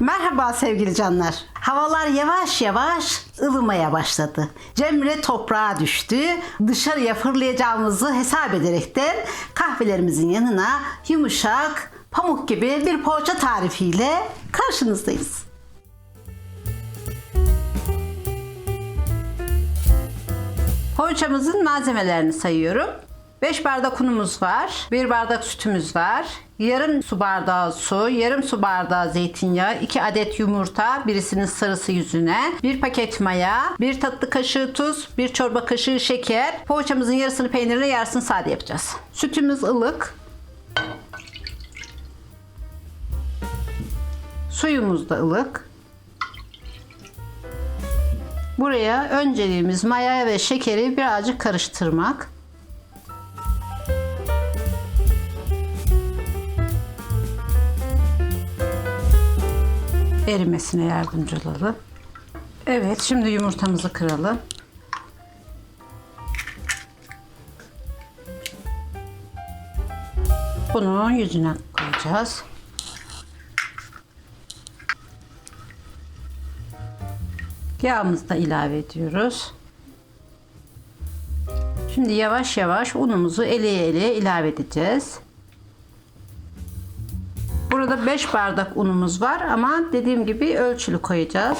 Merhaba sevgili canlar. Havalar yavaş yavaş ılımaya başladı. Cemre toprağa düştü. Dışarıya fırlayacağımızı hesap ederekten kahvelerimizin yanına yumuşak, pamuk gibi bir poğaça tarifiyle karşınızdayız. Poğaçamızın malzemelerini sayıyorum. 5 bardak unumuz var, 1 bardak sütümüz var, yarım su bardağı su, yarım su bardağı zeytinyağı, 2 adet yumurta, birisinin sarısı yüzüne, 1 paket maya, 1 tatlı kaşığı tuz, 1 çorba kaşığı şeker. Poğaçamızın yarısını peynirle yarısını sade yapacağız. Sütümüz ılık. Suyumuz da ılık. Buraya önceliğimiz maya ve şekeri birazcık karıştırmak. Erimesine yardımcı olalım. Evet, şimdi yumurtamızı kıralım. Bunu yüzüne koyacağız. Yağımızı da ilave ediyoruz. Şimdi yavaş yavaş unumuzu eleye eleye ilave edeceğiz. Burada 5 bardak unumuz var ama dediğim gibi ölçülü koyacağız.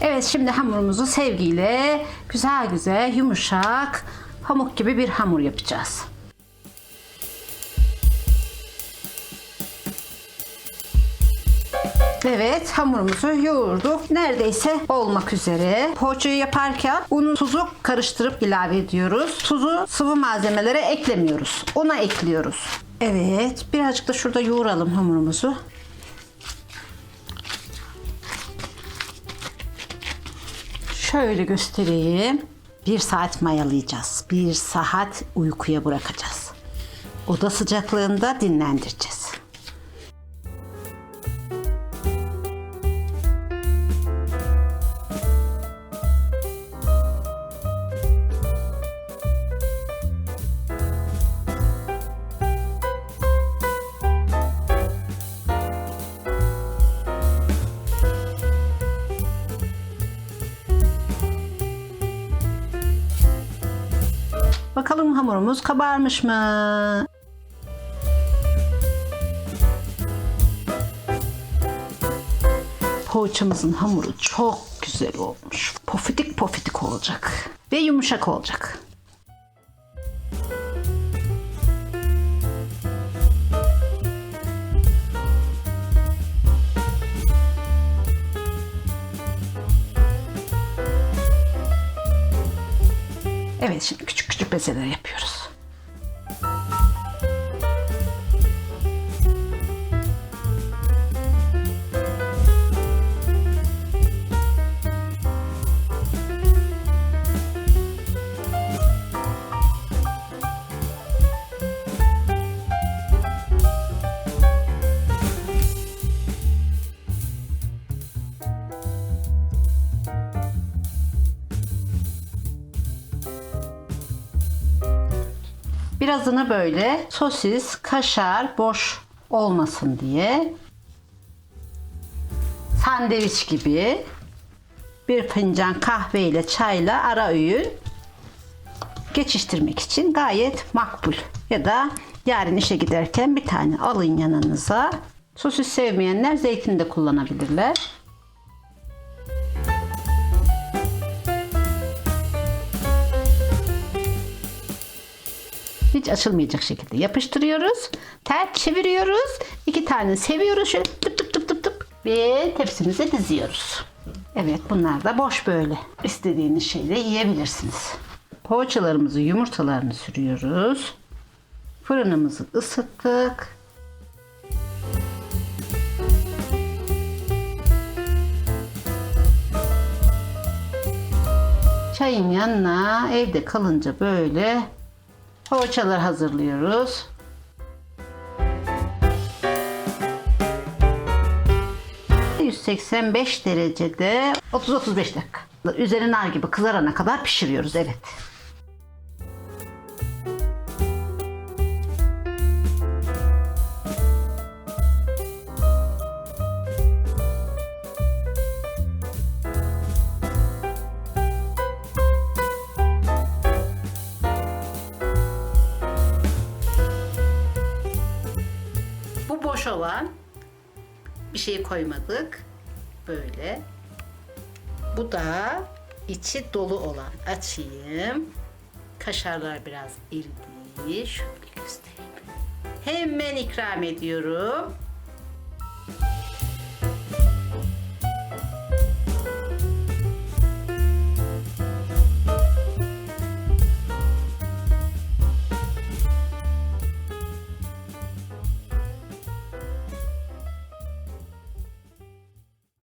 Evet şimdi hamurumuzu sevgiyle güzel güzel yumuşak pamuk gibi bir hamur yapacağız. Evet hamurumuzu yoğurduk. Neredeyse olmak üzere. Poğaçayı yaparken unu tuzu karıştırıp ilave ediyoruz. Tuzu sıvı malzemelere eklemiyoruz. Ona ekliyoruz. Evet birazcık da şurada yoğuralım hamurumuzu. Şöyle göstereyim. Bir saat mayalayacağız. Bir saat uykuya bırakacağız. Oda sıcaklığında dinlendireceğiz. Bakalım hamurumuz kabarmış mı? Poğaçamızın hamuru çok güzel olmuş. Pofidik pofidik olacak. Ve yumuşak olacak. Küçük bezeler yapıyoruz. Birazını böyle sosis, kaşar boş olmasın diye sandviç gibi bir fincan kahve ile çayla ara öğün geçiştirmek için gayet makbul. Ya da yarın işe giderken bir tane alın yanınıza. Sosis sevmeyenler zeytin de kullanabilirler. Hiç açılmayacak şekilde yapıştırıyoruz. Ters çeviriyoruz. İki tane seviyoruz. Şöyle tıp tıp tıp tıp tıp. Ve tepsimize diziyoruz. Evet bunlar da boş böyle. İstediğiniz şeyle yiyebilirsiniz. Poğaçalarımızı yumurtalarını sürüyoruz. Fırınımızı ısıttık. Çayın yanına evde kalınca böyle poğaçalar hazırlıyoruz. 185 derecede 30-35 dakika. Üzeri nar gibi kızarana kadar pişiriyoruz evet. Boş olan bir şey koymadık. Böyle. Bu da içi dolu olan. Açayım. Kaşarlar biraz eridi. Şöyle göstereyim. Hemen ikram ediyorum.